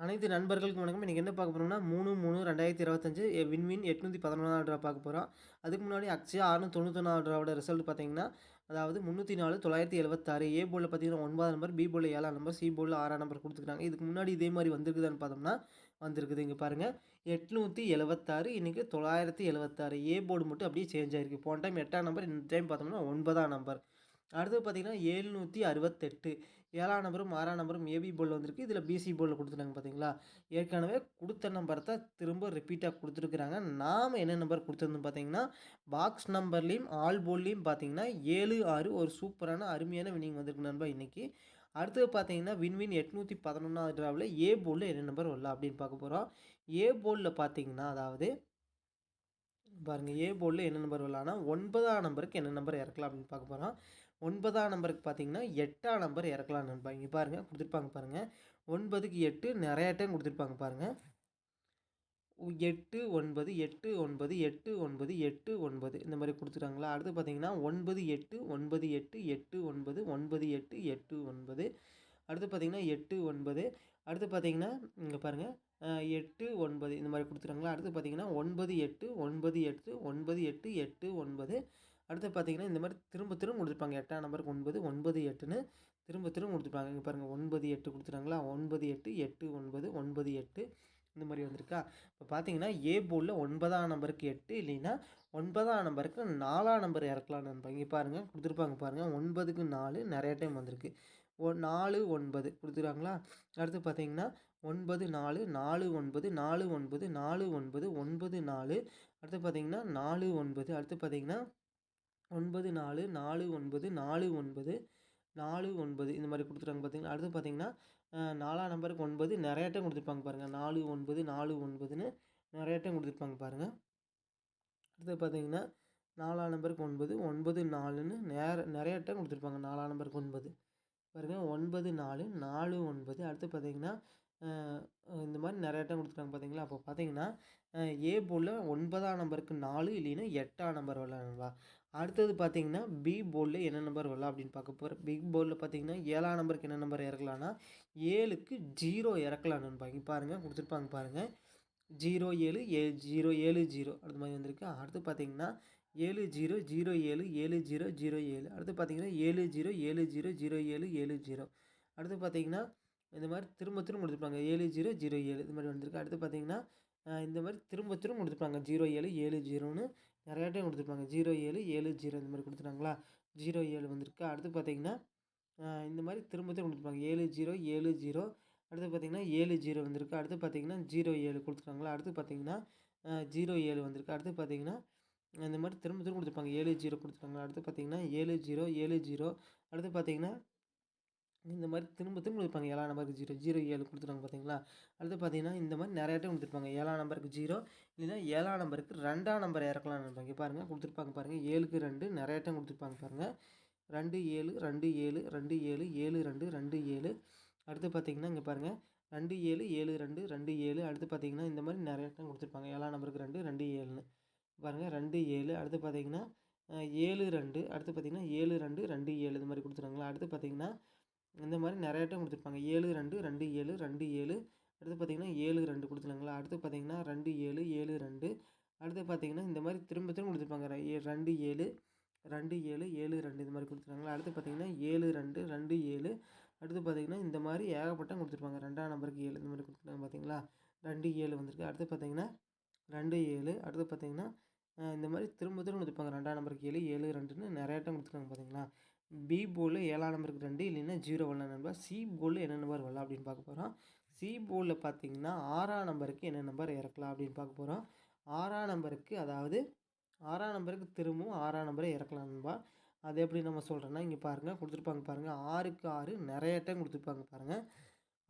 அனைத்து நண்பர்களுக்கும் வணக்கம். இன்றைக்கி என்ன பார்க்க போகிறோம்னா மூணு மூணு ரெண்டாயிரத்தி இருபத்தஞ்சு வின்வின் எட்நூற்றி பதினொன்றாவது ட்ரா பார்க்க போகிறோம் அதுக்கு முன்னாடி அக்ஷயா ஆறுநூற்றி தொண்ணூத்தொன்னாவது ட்ராவோட ரிசல்ட் பார்த்தீங்கன்னா அதாவது முந்நூற்றி நாலு தொள்ளாயிரத்தி எழுபத்தாறு ஏ போர்டில் பார்த்தீங்கன்னா ஒன்பதாம் நம்பர் பி போர்டில் ஏழாம் நம்பர் சி போர்டில் ஆறாம் நம்பர் கொடுத்துருக்காங்க. இதுக்கு முன்னாடி இதே மாதிரி வந்திருக்குதான்னு பார்த்தோம்னா வந்திருக்குது. இங்கே பாருங்கள் எட்நூற்றி எழுபத்தாறு இன்றைக்கி தொள்ளாயிரத்தி எழுபத்தாறு ஏ போர்டு மட்டும் அப்படியே சேஞ்ச் ஆகிருக்கு போன டைம் எட்டாம் நம்பர் இந்த டைம் பார்த்தோம்னா ஒன்பதாம் நம்பர் அடுத்து பார்த்தீங்கன்னா ஏழ்நூற்றி அறுபத்தெட்டு. ஏழாம் நம்பரும் ஆறாம் நம்பரும் ஏபி போல் வந்திருக்கு. இதில் பிசி போர்டில் கொடுத்துருக்காங்க பார்த்தீங்களா ஏற்கனவே கொடுத்த நம்பரை தான் திரும்ப ரிப்பீட்டாக கொடுத்துருக்குறாங்க. நாம் என்ன நம்பர் கொடுத்துருந்தோம் பார்த்தீங்கன்னா பாக்ஸ் நம்பர்லேயும் ஆல் போல்லையும் பார்த்தீங்கன்னா ஏழு ஆறு ஒரு சூப்பரான அருமையான வினிங் வந்திருக்கு நண்பா இன்றைக்கி அடுத்தது பார்த்தீங்கன்னா வின்வின் எட்நூற்றி பதினொன்றாவது டிராவில் ஏ போர்டில் என்ன நம்பர் வரலாம் அப்படின்னு பார்க்க போகிறோம் ஏ போர்டில் பார்த்தீங்கன்னா அதாவது பாருங்கள் ஏ போர்டில் என்ன நம்பர் வரலான்னா ஒன்பதாம் நம்பருக்கு என்ன நம்பர் இறக்கலாம் அப்படின்னு பார்க்க போகிறோம் ஒன்பதாம் நம்பருக்கு பார்த்தீங்கன்னா எட்டாம் நம்பர் இறக்கலாம் நண்பா இங்கே பாருங்கள் கொடுத்துருப்பாங்க பாருங்கள் ஒன்பதுக்கு எட்டு நிறைய டைம் கொடுத்துருப்பாங்க பாருங்கள் எட்டு ஒன்பது எட்டு ஒன்பது எட்டு ஒன்பது எட்டு ஒன்பது. இந்த மாதிரி கொடுத்துருக்காங்களா அடுத்து பார்த்தீங்கன்னா ஒன்பது எட்டு ஒன்பது எட்டு எட்டு ஒன்பது ஒன்பது எட்டு எட்டு ஒன்பது. அடுத்து பார்த்தீங்கன்னா எட்டு ஒன்பது. அடுத்து பார்த்தீங்கன்னா இங்கே பாருங்கள் எட்டு ஒன்பது. இந்த மாதிரி கொடுத்துருக்காங்களா அடுத்து பார்த்தீங்கன்னா ஒன்பது எட்டு ஒன்பது எட்டு ஒன்பது எட்டு எட்டு ஒன்பது. அடுத்து பார்த்தீங்கன்னா இந்த மாதிரி திரும்ப திரும்ப கொடுத்துருப்பாங்க. எட்டாம் நம்பருக்கு ஒன்பது ஒன்பது எட்டுன்னு திரும்ப திரும்ப கொடுத்துருப்பாங்க. இங்கே பாருங்கள் ஒன்பது எட்டு கொடுத்துட்டாங்களா? ஒன்பது எட்டு எட்டு ஒன்பது ஒன்பது எட்டு இந்த மாதிரி வந்திருக்கா? இப்போ பார்த்தீங்கன்னா ஏ போர்டில் ஒன்பதாம் நம்பருக்கு எட்டு இல்லைன்னா ஒன்பதாம் நம்பருக்கு நாலாம் நம்பர் இறக்கலாம்னு நினைப்பாங்க. இங்கே பாருங்கள் கொடுத்துருப்பாங்க பாருங்கள் ஒன்பதுக்கு நாலு நிறைய டைம் வந்திருக்கு. ஒ நாலு ஒன்பது கொடுத்துருக்காங்களா? அடுத்து பார்த்தீங்கன்னா ஒன்பது நாலு நாலு ஒன்பது நாலு ஒன்பது நாலு ஒன்பது ஒன்பது நாலு. அடுத்து பார்த்தீங்கன்னா நாலு ஒன்பது. அடுத்து பார்த்தீங்கன்னா ஒன்பது நாலு நாலு ஒன்பது நாலு ஒன்பது நாலு ஒன்பது. இந்த மாதிரி கொடுத்துருக்காங்க பார்த்தீங்கன்னா அடுத்து பார்த்தீங்கன்னா நாலாம் நம்பருக்கு ஒன்பது. நிறைய டைம் கொடுத்துருப்பாங்க பாருங்கள் நாலு ஒன்பது நாலு ஒன்பதுன்னு நிறைய டைம் கொடுத்துருப்பாங்க பாருங்கள் அடுத்து பார்த்தீங்கன்னா நாலாம் நம்பருக்கு ஒன்பது ஒன்பது நாலுன்னு நேர நிறைய டைம் கொடுத்துருப்பாங்க. நாலாம் நம்பருக்கு ஒன்பது. பாருங்கள் ஒன்பது நாலு நாலு ஒன்பது. அடுத்து பார்த்தீங்கன்னா இந்த மாதிரி நிறைய டைம் கொடுத்துருக்காங்க பார்த்தீங்களா அப்போ பார்த்தீங்கன்னா ஏ போர்டில் ஒன்பதாம் நம்பருக்கு நாலு இல்லைன்னா எட்டாம் நம்பர் விளாட்ணுங்களா அடுத்தது பார்த்தீங்கன்னா பி போர்டில் என்ன நம்பர் வரலாம் அப்படின்னு பார்க்க போகிறேன் பிக் போர்டில் பார்த்தீங்கன்னா ஏழாம் நம்பருக்கு என்ன நம்பர் இறக்கலான்னா ஏழுக்கு ஜீரோ இறக்கலான்னு பாங்க பாருங்கள் கொடுத்துருப்பாங்க பாருங்கள் ஜீரோ ஏழு ஏழு ஜீரோ ஏழு ஜீரோ அடுத்த மாதிரி வந்திருக்கு. அடுத்து பார்த்தீங்கன்னா ஏழு ஜீரோ ஜீரோ ஏழு ஏழு ஜீரோ ஜீரோ ஏழு. அடுத்து பார்த்தீங்கன்னா ஏழு ஜீரோ ஏழு ஜீரோ ஜீரோ ஏழு ஏழு ஜீரோ அடுத்து பார்த்தீங்கன்னா இந்த மாதிரி திரும்ப திரும்ப கொடுத்துருப்பாங்க ஏழு ஜீரோ ஜீரோ ஏழு இது மாதிரி வந்திருக்கு. அடுத்து பார்த்தீங்கன்னா இந்த மாதிரி திரும்ப திரும்ப கொடுத்துருப்பாங்க ஜீரோ ஏழு ஏழு ஜீரோன்னு நிறையா டைம் கொடுத்துருப்பாங்க ஜீரோ ஏழு ஏழு ஜீரோ இந்த மாதிரி கொடுத்துட்டாங்களா? ஜீரோ ஏழு வந்திருக்கு. அடுத்து பார்த்தீங்கன்னா இந்த மாதிரி திரும்ப திரும்ப கொடுத்துருப்பாங்க ஏழு ஜீரோ ஏழு ஜீரோ. அடுத்து பார்த்தீங்கன்னா ஏழு ஜீரோ வந்திருக்கு. அடுத்து பார்த்தீங்கன்னா ஜீரோ ஏழு கொடுத்துருக்காங்களா அடுத்து பார்த்தீங்கன்னா ஜீரோ ஏழு வந்திருக்கு. அடுத்து பார்த்தீங்கன்னா இந்த மாதிரி திரும்ப திரும்ப கொடுத்துருப்பாங்க ஏழு ஜீரோ கொடுத்துருக்காங்களா அடுத்து பார்த்தீங்கன்னா ஏழு ஜீரோ ஏழு ஜீரோ. அடுத்து பார்த்தீங்கன்னா இந்த மாதிரி திரும்ப திரும்ப கொடுப்பாங்க. ஏழாம் நம்பருக்கு ஜீரோ ஜீரோ ஏழு கொடுத்துருவாங்க பார்த்தீங்களா? அடுத்து பார்த்தீங்கன்னா இந்த மாதிரி நிறைய டைம் கொடுத்துருப்பாங்க. ஏழாம் நம்பருக்கு ஜீரோ இல்லைன்னா ஏழாம் நம்பருக்கு ரெண்டாம் நம்பர் இறக்கலாம்னு நினைப்பாங்க. பாருங்கள் கொடுத்துருப்பாங்க பாருங்கள் ஏழுக்கு ரெண்டு நிறைய டைம் கொடுத்துருப்பாங்க பாருங்கள் ரெண்டு ஏழு ரெண்டு ஏழு ரெண்டு ஏழு ஏழு ரெண்டு ரெண்டு ஏழு. அடுத்து பார்த்தீங்கன்னா இங்கே பாருங்கள் ரெண்டு ஏழு ஏழு ரெண்டு ரெண்டு ஏழு. அடுத்து பார்த்தீங்கன்னா இந்த மாதிரி நிறைய டைம் கொடுத்துருப்பாங்க. ஏழாம் நம்பருக்கு ரெண்டு ரெண்டு ஏழுன்னு. பாருங்கள் ரெண்டு ஏழு. அடுத்து பார்த்தீங்கன்னா ஏழு ரெண்டு. அடுத்து பார்த்தீங்கன்னா ஏழு ரெண்டு ரெண்டு ஏழு. இது மாதிரி கொடுத்துருவாங்களா? அடுத்து பார்த்தீங்கன்னா இந்த மாதிரி நிறைய டைம் கொடுத்துருப்பாங்க. ஏழு ரெண்டு ரெண்டு ஏழு ரெண்டு ஏழு. அடுத்து பார்த்திங்கன்னா ஏழு ரெண்டு கொடுத்துருங்களா அடுத்து பார்த்திங்கன்னா ரெண்டு ஏழு ஏழு ரெண்டு. அடுத்து பார்த்திங்கன்னா இந்த மாதிரி திரும்ப திரும்ப கொடுத்துருப்பாங்க. ரெண்டு ஏழு ரெண்டு ஏழு ஏழு ரெண்டு இந்த மாதிரி கொடுத்துருக்காங்களா அடுத்து பார்த்திங்கன்னா ஏழு ரெண்டு ரெண்டு ஏழு. அடுத்து பார்த்திங்கன்னா இந்த மாதிரி ஏகப்பட்டம் கொடுத்துருப்பாங்க. ரெண்டாம் நம்பருக்கு ஏழு இந்த மாதிரி கொடுத்துருக்காங்க பார்த்தீங்களா? ரெண்டு ஏழு வந்திருக்கு. அடுத்து பார்த்திங்கன்னா ரெண்டு ஏழு. அடுத்து பார்த்திங்கன்னா இந்த மாதிரி திரும்ப திரும்ப கொடுத்துருப்பாங்க. ரெண்டாம் நம்பருக்கு ஏழு ஏழு ரெண்டுன்னு நிறைய டைம் கொடுத்துருக்காங்க பார்த்தீங்களா? பி போலில் ஏழாம் நம்பருக்கு ரெண்டு இல்லைன்னா ஜீரோ வரலாம் நம்பர் சி போலில் என்ன நம்பர் வரலாம் அப்படின்னு பார்க்க போகிறோம் சி போலில் பார்த்தீங்கன்னா ஆறாம் நம்பருக்கு என்ன நம்பர் இறக்கலாம் அப்படின்னு பார்க்க போகிறோம் ஆறாம் நம்பருக்கு அதாவது ஆறாம் நம்பருக்கு திரும்பவும் ஆறாம் நம்பரை இறக்கலாம் நண்பா. அது எப்படி நம்ம சொல்கிறோன்னா இங்கே பாருங்கள் கொடுத்துருப்பாங்க பாருங்கள் ஆறுக்கு ஆறு நிறைய டைம் கொடுத்துருப்பாங்க பாருங்கள்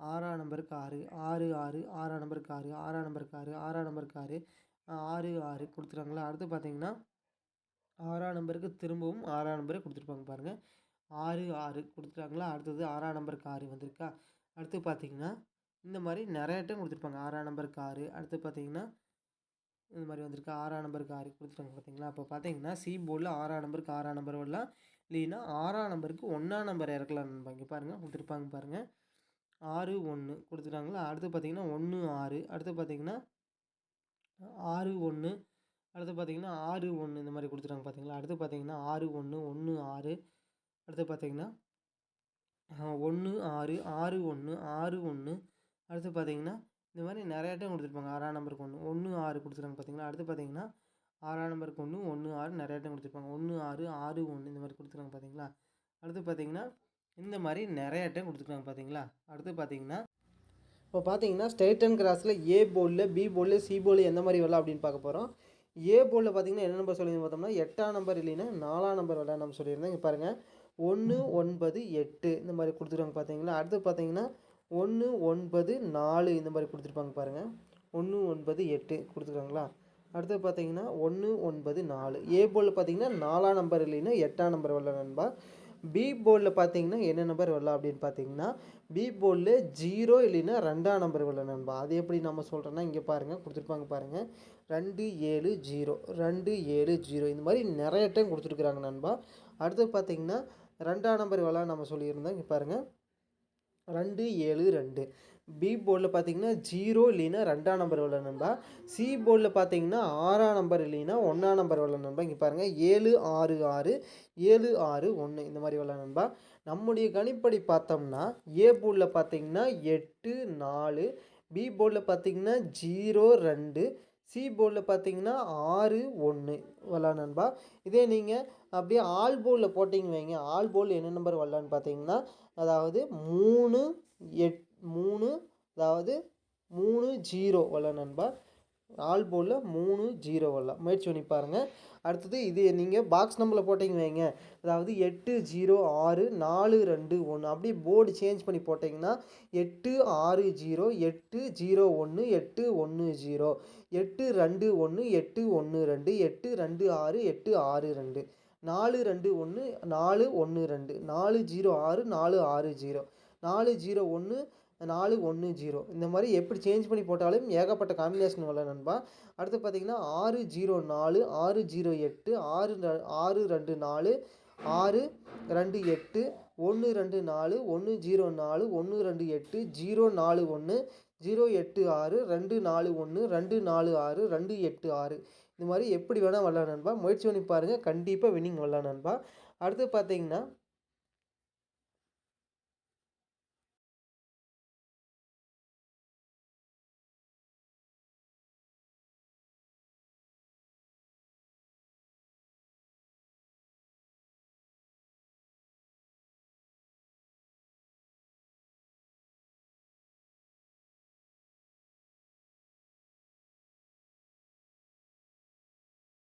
ஆறாம் நம்பருக்கு ஆறு ஆறு ஆறு ஆறாம் நம்பருக்கு ஆறு ஆறாம் நம்பருக்கு ஆறு ஆறாம் நம்பருக்கு ஆறு ஆறு ஆறு கொடுத்துருக்காங்களா அடுத்து பார்த்தீங்கன்னா ஆறாம் நம்பருக்கு திரும்பவும் ஆறாம் நம்பரே கொடுத்துருப்பாங்க பாருங்கள் ஆறு ஆறு கொடுத்துட்டாங்களா? அடுத்தது ஆறாம் நம்பருக்கு ஆறு வந்திருக்கா? அடுத்து பார்த்தீங்கன்னா இந்த மாதிரி நிறைய டைம் கொடுத்துருப்பாங்க. ஆறாம் நம்பருக்கு ஆறு அடுத்து பார்த்தீங்கன்னா இந்த மாதிரி வந்திருக்கு. ஆறாம் நம்பருக்கு ஆறு கொடுத்துருக்காங்க பார்த்தீங்களா? அப்போ பார்த்தீங்கன்னா சி போர்டில் ஆறாம் நம்பருக்கு ஆறாம் நம்பர் வரலாம். இல்லைன்னா ஆறாம் நம்பருக்கு ஒன்றாம் நம்பர் இறக்கலாம் இங்கே பாருங்கள் கொடுத்துருப்பாங்க பாருங்கள் ஆறு ஒன்று கொடுத்துட்டாங்களா? அடுத்து பார்த்தீங்கன்னா ஒன்று ஆறு. அடுத்து பார்த்தீங்கன்னா ஆறு ஒன்று அடுத்து பார்த்தீங்கன்னா ஆறு ஒன்று இந்த மாதிரி கொடுத்துட்டாங்க பார்த்தீங்களா? அடுத்து பார்த்திங்கன்னா ஆறு ஒன்று ஒன்று ஆறு. அடுத்து பார்த்தீங்கன்னா ஒன்று ஆறு ஆறு ஒன்று ஆறு ஒன்று அடுத்து பார்த்தீங்கன்னா இந்த மாதிரி நிறைய டைம் கொடுத்துருப்பாங்க. ஆறாம் நம்பருக்கு ஒன்று ஒன்று ஆறு கொடுத்துருக்காங்க பார்த்திங்களா? அடுத்து பார்த்தீங்கன்னா ஆறாம் நம்பருக்கு ஒன்று ஒன்று ஆறு நிறைய டைம் கொடுத்துருப்பாங்க. ஒன்று ஆறு ஆறு ஒன்று இந்த மாதிரி கொடுத்துருக்காங்க பார்த்தீங்களா? அடுத்து பார்த்தீங்கன்னா இந்த மாதிரி நிறைய டைம் கொடுத்துருக்காங்க பார்த்தீங்களா? அடுத்து பார்த்தீங்கன்னா இப்போ பார்த்தீங்கன்னா ஸ்ட்ரைட் அண்ட் கிராஸில் ஏ போர்டில் பி போர்டில் சி போர்டில் எந்த மாதிரி வரலாம் அப்படின்னு பார்க்க போகிறோம் ஏ போர்டில் பார்த்தீங்கன்னா என்ன நம்பர் சொல்லியிருந்தோம் பார்த்தோம்னா எட்டாம் நம்பர் இல்லைன்னா நாலாம் நம்பர் விளையாட நம்ம சொல்லியிருந்தோம் இங்கே பாருங்கள் ஒன்று ஒன்பது எட்டு இந்த மாதிரி கொடுத்துருக்காங்க பார்த்தீங்களா அடுத்து பார்த்தீங்கன்னா ஒன்று ஒன்பது நாலு இந்த மாதிரி கொடுத்துருப்பாங்க பாருங்கள் ஒன்று ஒன்பது எட்டு கொடுத்துருக்காங்களா? அடுத்து பார்த்தீங்கன்னா ஒன்று ஒன்பது நாலு. ஏ போர்டில் பார்த்தீங்கன்னா நாலாம் நம்பர் இல்லைன்னா எட்டாம் நம்பர் வரல நண்பா. பி போர்டில் பார்த்தீங்கன்னா என்ன நம்பர் வரலாம் அப்படின்னு பார்த்தீங்கன்னா பி போர்டில் ஜீரோ இல்லைன்னா ரெண்டாம் நம்பர் வரல நண்பா. அது எப்படி நம்ம சொல்கிறோன்னா இங்கே பாருங்கள் கொடுத்துருப்பாங்க பாருங்கள் ரெண்டு ஏழு ஜீரோ ரெண்டு ஏழு ஜீரோ இந்த மாதிரி நிறைய டைம் கொடுத்துருக்குறாங்க நண்பா. அடுத்து பார்த்தீங்கன்னா ரெண்டாம் நம்பர் வரலாம் நம்ம சொல்லியிருந்தோம். இங்கே பாருங்கள் ரெண்டு ஏழு ரெண்டு. பி போர்டில் பார்த்தீங்கன்னா ஜீரோ இல்லைன்னா ரெண்டாம் நம்பர் வரல நண்பா. சி போர்டில் பார்த்தீங்கன்னா ஆறாம் நம்பர் இல்லைன்னா ஒன்றாம் நம்பர் வரல நண்பா. இங்கே பாருங்கள் ஏழு ஆறு ஆறு ஏழு ஆறு ஒன்று இந்த மாதிரி வரல நண்பா. நம்முடைய கணிப்படி பார்த்தோம்னா ஏ போர்டில் பார்த்தீங்கன்னா எட்டு நாலு பி போர்டில் பார்த்தீங்கன்னா ஜீரோ ரெண்டு சி போர்டில் பார்த்தீங்கன்னா ஆறு ஒன்று வரலாம் நண்பா. இதே நீங்கள் அப்படியே ஆல் போர்டில் போட்டிங்க வைங்க. ஆல் போர்டில் என்ன நம்பர் வரலான்னு பார்த்தீங்கன்னா அதாவது மூணு எட் மூணு அதாவது மூணு ஜீரோ வரலாம் நண்பா. ஆல் போலில் மூணு ஜீரோ வரலாம் முயற்சி பண்ணி பாருங்கள் அடுத்தது இது நீங்கள் பாக்ஸ் நம்பரில் போட்டிங்க வைங்க. அதாவது எட்டு ஜீரோ ஆறு நாலு ரெண்டு ஒன்று அப்படியே போர்டு சேஞ்ச் பண்ணி போட்டிங்கன்னா எட்டு ஆறு ஜீரோ எட்டு ஜீரோ ஒன்று எட்டு ஒன்று ஜீரோ. எட்டு ரெண்டு ஒன்று எட்டு ஒன்று ரெண்டு. எட்டு ரெண்டு ஆறு எட்டு ஆறு ரெண்டு. நாலு ரெண்டு ஒன்று நாலு ஒன்று ரெண்டு. நாலு ஜீரோ ஆறு நாலு ஆறு ஜீரோ. நாலு ஜீரோ ஒன்று நாலு ஒன்று ஜீரோ. இந்த மாதிரி எப்படி சேஞ்ச் பண்ணி போட்டாலும் ஏகப்பட்ட காம்பினேஷன் வரல நண்பா. அடுத்து பார்த்தீங்கன்னா ஆறு ஜீரோ நாலு ஆறு ஜீரோ எட்டு ஆறு ஆறு ரெண்டு நாலு ஆறு ரெண்டு எட்டு ஒன்று ரெண்டு நாலு ஒன்று ஜீரோ நாலு ஒன்று ரெண்டு எட்டு ஜீரோ நாலு ஒன்று ஜீரோ எட்டு ஆறு ரெண்டு நாலு ஒன்று ரெண்டு நாலு ஆறு ரெண்டு எட்டு ஆறு. இந்த மாதிரி எப்படி வேணால் வரலாம் நண்பா. முயற்சி பண்ணி பாருங்கள் கண்டிப்பாக வின்னிங் வரலாம் நண்பா. அடுத்து பார்த்தீங்கன்னா